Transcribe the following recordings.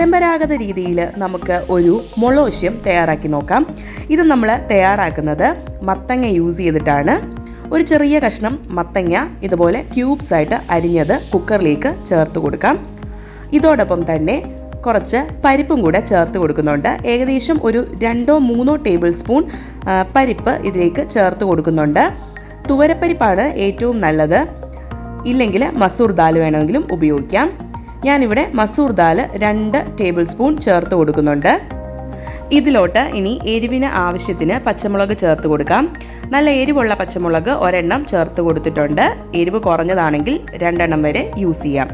പരമ്പരാഗത രീതിയിൽ നമുക്ക് ഒരു മൊളോശ്യം തയ്യാറാക്കി നോക്കാം. ഇത് നമ്മൾ തയ്യാറാക്കുന്നത് മത്തങ്ങ യൂസ് ചെയ്തിട്ടാണ്. ഒരു ചെറിയ കഷ്ണം മത്തങ്ങ ഇതുപോലെ ക്യൂബ്സ് ആയിട്ട് അരിഞ്ഞത് കുക്കറിലേക്ക് ചേർത്ത് കൊടുക്കാം. ഇതോടൊപ്പം തന്നെ കുറച്ച് പരിപ്പും കൂടെ ചേർത്ത് കൊടുക്കുന്നുണ്ട്. ഏകദേശം ഒരു രണ്ടോ മൂന്നോ ടേബിൾ സ്പൂൺ പരിപ്പ് ഇതിലേക്ക് ചേർത്ത് കൊടുക്കുന്നുണ്ട്. തുവരപ്പരിപ്പാണ് ഏറ്റവും നല്ലത്. ഇല്ലെങ്കിൽ മസൂർ ദാൽ വേണമെങ്കിലും ഉപയോഗിക്കാം. ഞാനിവിടെ മസൂർ ദാൽ രണ്ട് ടേബിൾ സ്പൂൺ ചേർത്ത് കൊടുക്കുന്നുണ്ട്. ഇതിലോട്ട് ഇനി എരിവിന് ആവശ്യത്തിന് പച്ചമുളക് ചേർത്ത് കൊടുക്കാം. നല്ല എരിവുള്ള പച്ചമുളക് ഒരെണ്ണം ചേർത്ത് കൊടുത്തിട്ടുണ്ട്. എരിവ് കുറഞ്ഞതാണെങ്കിൽ രണ്ടെണ്ണം വരെ യൂസ് ചെയ്യാം.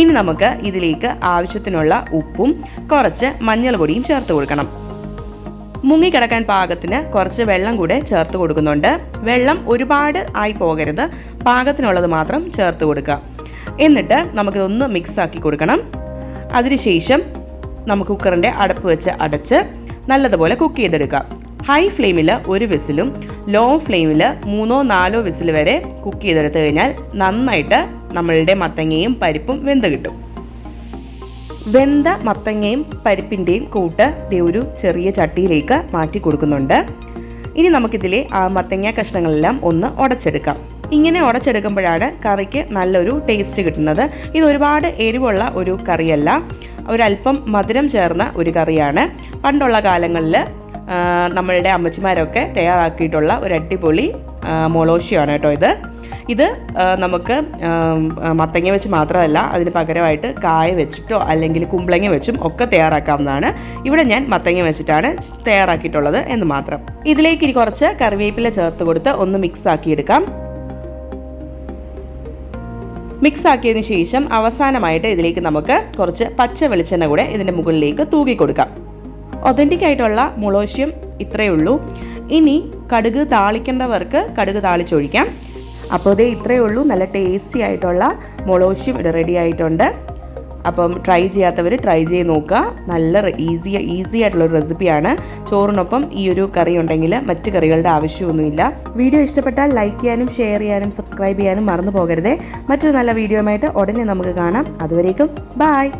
ഇനി നമുക്ക് ഇതിലേക്ക് ആവശ്യത്തിനുള്ള ഉപ്പും കുറച്ച് മഞ്ഞൾ പൊടിയും ചേർത്ത് കൊടുക്കണം. മുങ്ങിക്കിടക്കാൻ പാകത്തിന് കുറച്ച് വെള്ളം കൂടെ ചേർത്ത് കൊടുക്കുന്നുണ്ട്. വെള്ളം ഒരുപാട് ആയി പോകരുത്. പാകത്തിനുള്ളത് മാത്രം ചേർത്ത് കൊടുക്കുക. എന്നിട്ട് നമുക്കിതൊന്ന് മിക്സ് ആക്കി കൊടുക്കണം. അതിനുശേഷം നമുക്ക് കുക്കറിന്റെ അടപ്പ് വെച്ച് അടച്ച് നല്ലതുപോലെ കുക്ക് ചെയ്തെടുക്കാം. ഹൈ ഫ്ലെയിമിൽ ഒരു വിസിലും ലോ ഫ്ലെയിമിൽ മൂന്നോ നാലോ വിസിൽ വരെ കുക്ക് ചെയ്തെടുത്തു കഴിഞ്ഞാൽ നന്നായിട്ട് നമ്മളുടെ മത്തങ്ങയും പരിപ്പും വെന്ത് കിട്ടും. വെന്ത മത്തങ്ങയും പരിപ്പിന്റെയും കൂട്ട് ഒരു ചെറിയ ചട്ടിയിലേക്ക് മാറ്റി കൊടുക്കുന്നുണ്ട്. ഇനി നമുക്കിതിലെ ആ മത്തങ്ങ കഷ്ണങ്ങളെല്ലാം ഒന്ന് ഉടച്ചെടുക്കാം. ഇങ്ങനെ ഉടച്ചെടുക്കുമ്പോഴാണ് കറിക്ക് നല്ലൊരു ടേസ്റ്റ് കിട്ടുന്നത്. ഇത് ഒരുപാട് എരിവുള്ള ഒരു കറിയല്ല. ഒരല്പം മധുരം ചേർന്ന ഒരു കറിയാണ്. പണ്ടുള്ള കാലങ്ങളിൽ നമ്മളുടെ അമ്മച്ചിമാരൊക്കെ തയ്യാറാക്കിയിട്ടുള്ള ഒരു അടിപൊളി മൊളോഷിയാണ് കേട്ടോ ഇത്. ഇത് നമുക്ക് മത്തങ്ങ വെച്ച് മാത്രമല്ല അതിന് പകരമായിട്ട് കായ വെച്ചിട്ടോ അല്ലെങ്കിൽ കുമ്പളങ്ങ വെച്ചും ഒക്കെ തയ്യാറാക്കാവുന്നതാണ്. ഇവിടെ ഞാൻ മത്തങ്ങ വെച്ചിട്ടാണ് തയ്യാറാക്കിയിട്ടുള്ളത് എന്ന് മാത്രം. ഇതിലേക്ക് ഇനി കുറച്ച് കറിവേപ്പില ചേർത്ത് കൊടുത്ത് ഒന്ന് മിക്സ് ആക്കിയെടുക്കാം. മിക്സ് ആക്കിയതിന് ശേഷം അവസാനമായിട്ട് ഇതിലേക്ക് നമുക്ക് കുറച്ച് പച്ച വെളിച്ചെണ്ണ കൂടെ ഇതിന്റെ മുകളിലേക്ക് തൂകി കൊടുക്കാം. ഒതന്റിക് ആയിട്ടുള്ള മുളോശ്യം ഇത്രയേ ഉള്ളൂ. ഇനി കടുക് താളിക്കേണ്ടവർക്ക് കടുക് താളിച്ചൊഴിക്കാം. അപ്പോൾ ഇതേ ഇത്രയേ ഉള്ളൂ. നല്ല ടേസ്റ്റി ആയിട്ടുള്ള മുളോശ്യം ഇവിടെ റെഡി ആയിട്ടുണ്ട്. അപ്പം ട്രൈ ചെയ്യാത്തവർ ട്രൈ ചെയ്ത് നോക്കുക. നല്ല ഈസി ഈസി ആയിട്ടുള്ള ഒരു റെസിപ്പിയാണ് ചോറിനൊപ്പം ഈ ഒരു കറി ഉണ്ടെങ്കിൽ മറ്റ് കറികളുടെ ആവശ്യമൊന്നുമില്ല. വീഡിയോ ഇഷ്ടപ്പെട്ടാൽ ലൈക്ക് ചെയ്യാനും ഷെയർ ചെയ്യാനും സബ്സ്ക്രൈബ് ചെയ്യാനും മറന്നു പോകരുതേ. മറ്റൊരു നല്ല വീഡിയോയുമായിട്ട് ഉടനെ നമുക്ക് കാണാം. അതുവരേക്കും ബായ്